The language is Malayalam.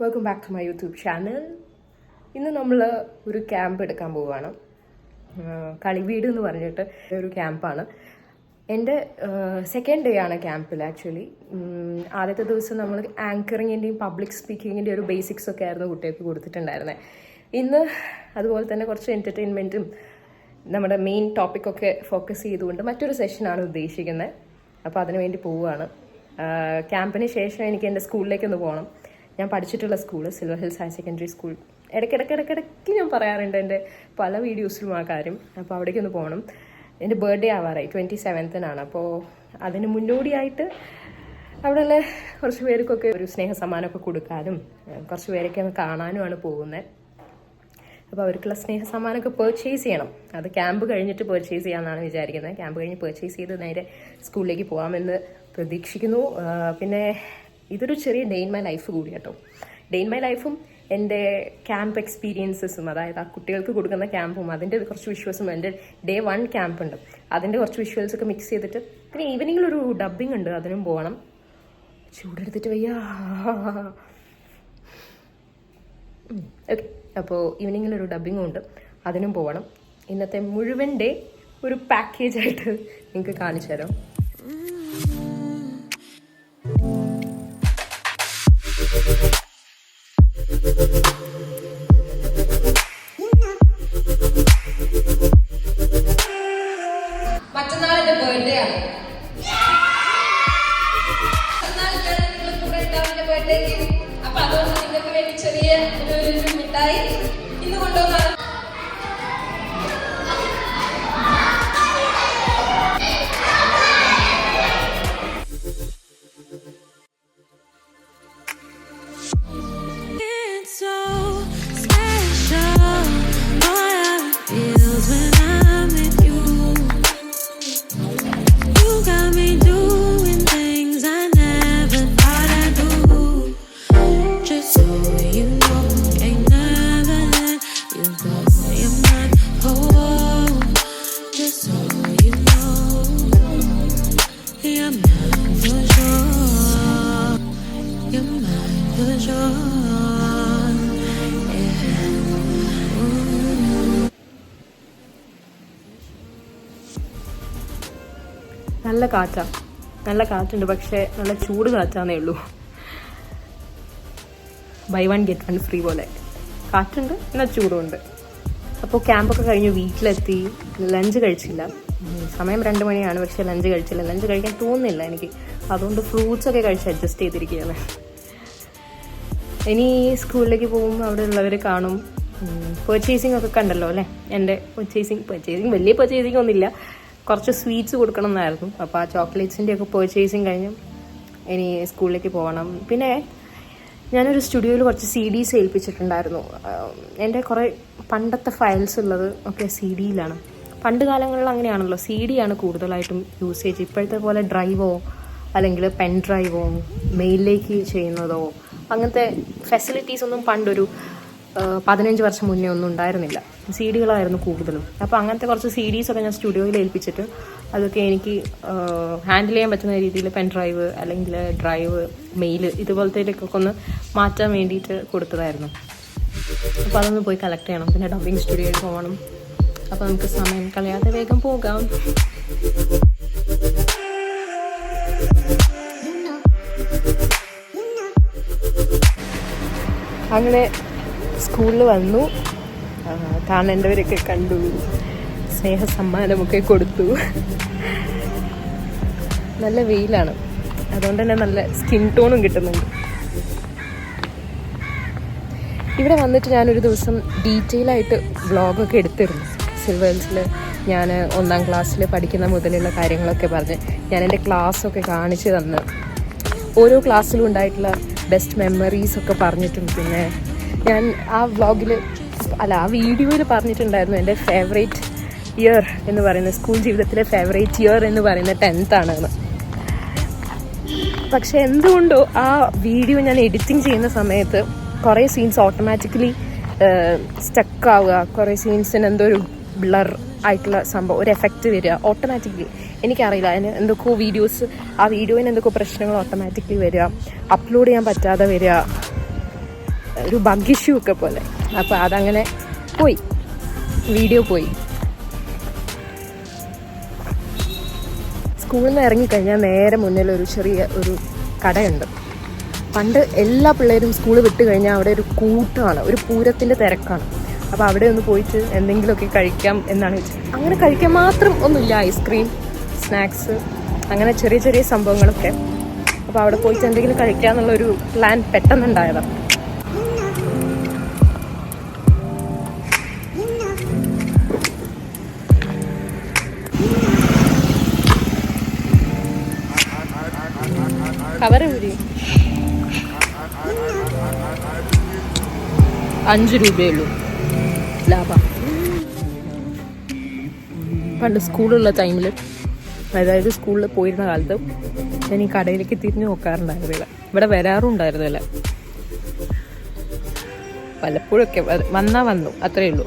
Welcome back to my YouTube channel ഇന്ന് നമ്മൾ ഒരു ക്യാമ്പ് എടുക്കാൻ പോവുകയാണ് കളിവീട് എന്ന് പറഞ്ഞിട്ട് ഒരു ക്യാമ്പാണ് എന്റെ സെക്കൻഡ് ഡേ ആണ് ക്യാമ്പിൽ ആക്ച്വലി ആദ്യത്തെ ദിവസം നമ്മൾ ആങ്കറിങ്ങിന്റെയും പബ്ലിക് സ്പീക്കിങ്ങിന്റെയും ഒരു ബേസിക്സ് ഒക്കെ ആയിരുന്നു കുട്ടികൾക്ക് കൊടുത്തിട്ടുണ്ടായിരുന്നത് ഇന്ന് അതുപോലെ തന്നെ കുറച്ച് എന്റർടൈൻമെന്റും നമ്മുടെ മെയിൻ ടോപ്പിക്കൊക്കെ ഫോക്കസ് ചെയ്തുകൊണ്ട് മറ്റൊരു സെഷനാണ് ഉദ്ദേശിക്കുന്നത് അപ്പോൾ അതിനു വേണ്ടി പോവുകയാണ് ക്യാമ്പിന് ശേഷം എനിക്ക് എന്റെ സ്കൂളിലേക്കൊന്ന് പോകണം ഞാൻ പഠിച്ചിട്ടുള്ള school Silver Hills higher secondary school ഇടയ്ക്കിടയ്ക്ക് ഇടയ്ക്കിടയ്ക്ക് ഞാൻ പറയാറുണ്ട് എന്റെ പല വീഡിയോസിലും ആ കാര്യം. അപ്പോൾ അവിടേക്ക് ഒന്ന് പോകണം. എന്റെ ബർത്ത്ഡേ ആവാറായി ട്വന്റി സെവൻത്തിനാണ് അപ്പോൾ അതിന് മുന്നോടിയായിട്ട് അവിടെയുള്ള കുറച്ച് പേർക്കൊക്കെ ഒരു സ്നേഹ സമ്മാനമൊക്കെ കൊടുക്കാനും കുറച്ച് പേരൊക്കെ ഒന്ന് കാണാനുമാണ് പോകുന്നത്. അപ്പോൾ അവർക്കുള്ള സ്നേഹ സമ്മാനമൊക്കെ പർച്ചേസ് ചെയ്യണം. അത് ക്യാമ്പ് കഴിഞ്ഞിട്ട് പർച്ചേസ് ചെയ്യാമെന്നാണ് വിചാരിക്കുന്നത്. ക്യാമ്പ് കഴിഞ്ഞ് പർച്ചേസ് ചെയ്ത് നേരെ സ്കൂളിലേക്ക് പോകാമെന്ന് പ്രതീക്ഷിക്കുന്നു. പിന്നെ ഇതൊരു ചെറിയ ഡേ ഇൻ മൈ ലൈഫ് കൂടി കേട്ടോ. ഡേ ഇൻ മൈ ലൈഫും എന്റെ ക്യാമ്പ് എക്സ്പീരിയൻസസും അതായത് ആ കുട്ടികൾക്ക് കൊടുക്കുന്ന ക്യാമ്പും അതിന്റെ കുറച്ച് വിഷ്വൽസും എന്റെ ഡേ വൺ ക്യാമ്പ് ഉണ്ട് അതിന്റെ കുറച്ച് വിഷ്വൽസ് ഒക്കെ മിക്സ് ചെയ്തിട്ട് പിന്നെ ഈവനിങ്ങിൽ ഒരു ഡബ്ബിംഗ് ഉണ്ട് അതിനും പോകണം. ചൂടെടുത്തിട്ട് വയ്യ. ഓക്കെ അപ്പോൾ ഈവനിങ്ങിൽ ഒരു ഡബ്ബിങ്ങും ഉണ്ട് അതിനും പോകണം. ഇന്നത്തെ മുഴുവൻ ഡേ ഒരു പാക്കേജായിട്ട് നിങ്ങൾക്ക് കാണിച്ചു തരാം. നല്ല കാറ്റാ. നല്ല കാറ്റുണ്ട് പക്ഷേ നല്ല ചൂട് കാറ്റാന്നേ ഉള്ളൂ. Buy one get one free പോലെ. കാറ്റുണ്ട് എന്നാൽ ചൂടുണ്ട്. അപ്പോൾ ക്യാമ്പൊക്കെ കഴിഞ്ഞ് വീട്ടിലെത്തി. ലഞ്ച് കഴിച്ചില്ല. സമയം രണ്ട് മണിയാണ് പക്ഷേ ലഞ്ച് കഴിച്ചില്ല. ലഞ്ച് കഴിക്കാൻ തോന്നുന്നില്ല എനിക്ക്. അതുകൊണ്ട് ഫ്രൂട്ട്സ് ഒക്കെ കഴിച്ച് അഡ്ജസ്റ്റ് ചെയ്തിരിക്കുകയാണ്. ഇനി സ്കൂളിലേക്ക് പോകുമ്പോൾ അവിടെ ഉള്ളവർ കാണും. പെർച്ചേസിംഗ് ഒക്കെ കണ്ടല്ലോ അല്ലേ? എന്റെ പെർച്ചേസിങ് പെർച്ചേസിങ് വലിയ പെർച്ചേസിംഗ് ഒന്നുമില്ല. കുറച്ച് സ്വീറ്റ്സ് കൊടുക്കണം എന്നായിരുന്നു അപ്പോൾ ആ ചോക്ലേറ്റ്സിന്റെ ഒക്കെ പർച്ചേസിങ് കഴിഞ്ഞ് ഇനി സ്കൂളിലേക്ക് പോകണം പിന്നെ ഞാനൊരു സ്റ്റുഡിയോയിൽ കുറച്ച് സി ഡീസ് ഏൽപ്പിച്ചിട്ടുണ്ടായിരുന്നു. എന്റെ കുറേ പണ്ടത്തെ ഫയൽസ് ഉള്ളത് ഒക്കെ സി ഡിയിലാണ് പണ്ട് കാലങ്ങളിൽ അങ്ങനെയാണല്ലോ. സി ഡി ആണ് കൂടുതലായിട്ടും യൂസേജ് ഇപ്പോഴത്തെ പോലെ ഡ്രൈവോ അല്ലെങ്കിൽ പെൻ ഡ്രൈവോ മെയിലിലേക്ക് ചെയ്യുന്നതോ അങ്ങനത്തെ ഫെസിലിറ്റീസ് ഒന്നും പണ്ടൊരു പതിനഞ്ച് വർഷം മുന്നേ ഒന്നും ഉണ്ടായിരുന്നില്ല. സി ഡികളായിരുന്നു കൂടുതലും. അപ്പോൾ അങ്ങനത്തെ കുറച്ച് സി ഡീസൊക്കെ ഞാൻ സ്റ്റുഡിയോയിൽ ഏൽപ്പിച്ചിട്ട് അതൊക്കെ എനിക്ക് ഹാൻഡിൽ ചെയ്യാൻ പറ്റുന്ന രീതിയിൽ പെൻ ഡ്രൈവ് അല്ലെങ്കിൽ ഡ്രൈവ് മെയിൽ ഇതുപോലത്തേക്കൊക്കെ ഒന്ന് മാറ്റാൻ വേണ്ടിയിട്ട് കൊടുത്തതായിരുന്നു. അപ്പോൾ അതൊന്ന് പോയി കളക്ട് ചെയ്യണം. പിന്നെ ഡബിങ് സ്റ്റുഡിയോയിൽ പോകണം അപ്പോൾ നമുക്ക് സമയം കളയാതെ വേഗം പോകാം. അങ്ങനെ സ്കൂളിൽ വന്നു. കാണേണ്ടവരൊക്കെ കണ്ടു. സ്നേഹ സമ്മാനമൊക്കെ കൊടുത്തു. നല്ല വെയിലാണ്. അതുകൊണ്ട് തന്നെ നല്ല സ്കിൻ ടോണും കിട്ടുന്നുണ്ട്. ഇവിടെ വന്നിട്ട് ഞാനൊരു ദിവസം ഡീറ്റെയിൽ ആയിട്ട് വ്ളോഗൊക്കെ എടുത്തിരുന്നു. സിൽവേഴ്സിൽ ഞാൻ ഒന്നാം ക്ലാസ്സിൽ പഠിക്കുന്ന മുതലുള്ള കാര്യങ്ങളൊക്കെ പറഞ്ഞ് ഞാൻ എന്റെ ക്ലാസ്സൊക്കെ കാണിച്ചു തന്ന്. ഓരോ ക്ലാസ്സിലും ഉണ്ടായിട്ടുള്ള ബെസ്റ്റ് മെമ്മറീസൊക്കെ പറഞ്ഞിട്ടും പിന്നെ ഞാൻ ആ വ്ളോഗിൽ അല്ല ആ വീഡിയോയിൽ പറഞ്ഞിട്ടുണ്ടായിരുന്നു എന്റെ ഫേവറേറ്റ് ഇയർ എന്ന് പറയുന്ന സ്കൂൾ ജീവിതത്തിലെ ഫേവറേറ്റ് ഇയർ എന്ന് പറയുന്നത് ടെൻത്ത് ആണെന്ന്. പക്ഷെ എന്തുകൊണ്ടോ ആ വീഡിയോ ഞാൻ എഡിറ്റിംഗ് ചെയ്യുന്ന സമയത്ത് കുറേ സീൻസ് ഓട്ടോമാറ്റിക്കലി സ്റ്റക്ക് ആവുക കുറേ സീൻസിന് എന്തോ ഒരു ബ്ലർ ആയിട്ടുള്ള സംഭവം ഒരു എഫക്റ്റ് വരിക ഓട്ടോമാറ്റിക്കലി എനിക്കറിയില്ല അതിന് എന്തൊക്കെയോ വീഡിയോസ് ആ വീഡിയോയിന് എന്തൊക്കെയോ പ്രശ്നങ്ങൾ ഓട്ടോമാറ്റിക്കലി വരിക അപ്ലോഡ് ചെയ്യാൻ പറ്റാതെ വരിക ഒരു ബഗ് ഇഷ്യൂ ഒക്കെ പോലെ. അപ്പോൾ അതങ്ങനെ പോയി. വീഡിയോ പോയി. സ്കൂളിൽ നിന്ന് ഇറങ്ങിക്കഴിഞ്ഞാൽ നേരെ മുന്നിൽ ഒരു ചെറിയ ഒരു കടയുണ്ട്. പണ്ട് എല്ലാ പിള്ളേരും സ്കൂൾ വിട്ട് കഴിഞ്ഞാൽ അവിടെ ഒരു കൂട്ടമാണ് ഒരു പൂരത്തിന്റെ തിരക്കാണ്. അപ്പോൾ അവിടെ ഒന്ന് പോയിട്ട് എന്തെങ്കിലുമൊക്കെ കഴിക്കാം എന്നാണ് വെച്ചത്. അങ്ങനെ കഴിക്കാൻ മാത്രം ഒന്നുമില്ല ഐസ്ക്രീം സ്നാക്സ് അങ്ങനെ ചെറിയ ചെറിയ സംഭവങ്ങളൊക്കെ. അപ്പോൾ അവിടെ പോയിട്ട് എന്തെങ്കിലും കഴിക്കാം എന്നുള്ളൊരു പ്ലാൻ പെട്ടെന്നുണ്ടായതാണ്. കവർ ഊരി. അഞ്ച് രൂപയുള്ളൂ ലാഭം. പണ്ട് സ്കൂളുള്ള ടൈമിൽ അതായത് സ്കൂളിൽ പോയിരുന്ന കാലത്ത് ഞാൻ ഈ കടയിലേക്ക് തിരിഞ്ഞു നോക്കാറുണ്ടായിരുന്നില്ല ഇവിടെ വരാറുണ്ടായിരുന്നില്ല പലപ്പോഴൊക്കെ വന്നാൽ വന്നാ വന്നു അത്രയേ ഉള്ളൂ.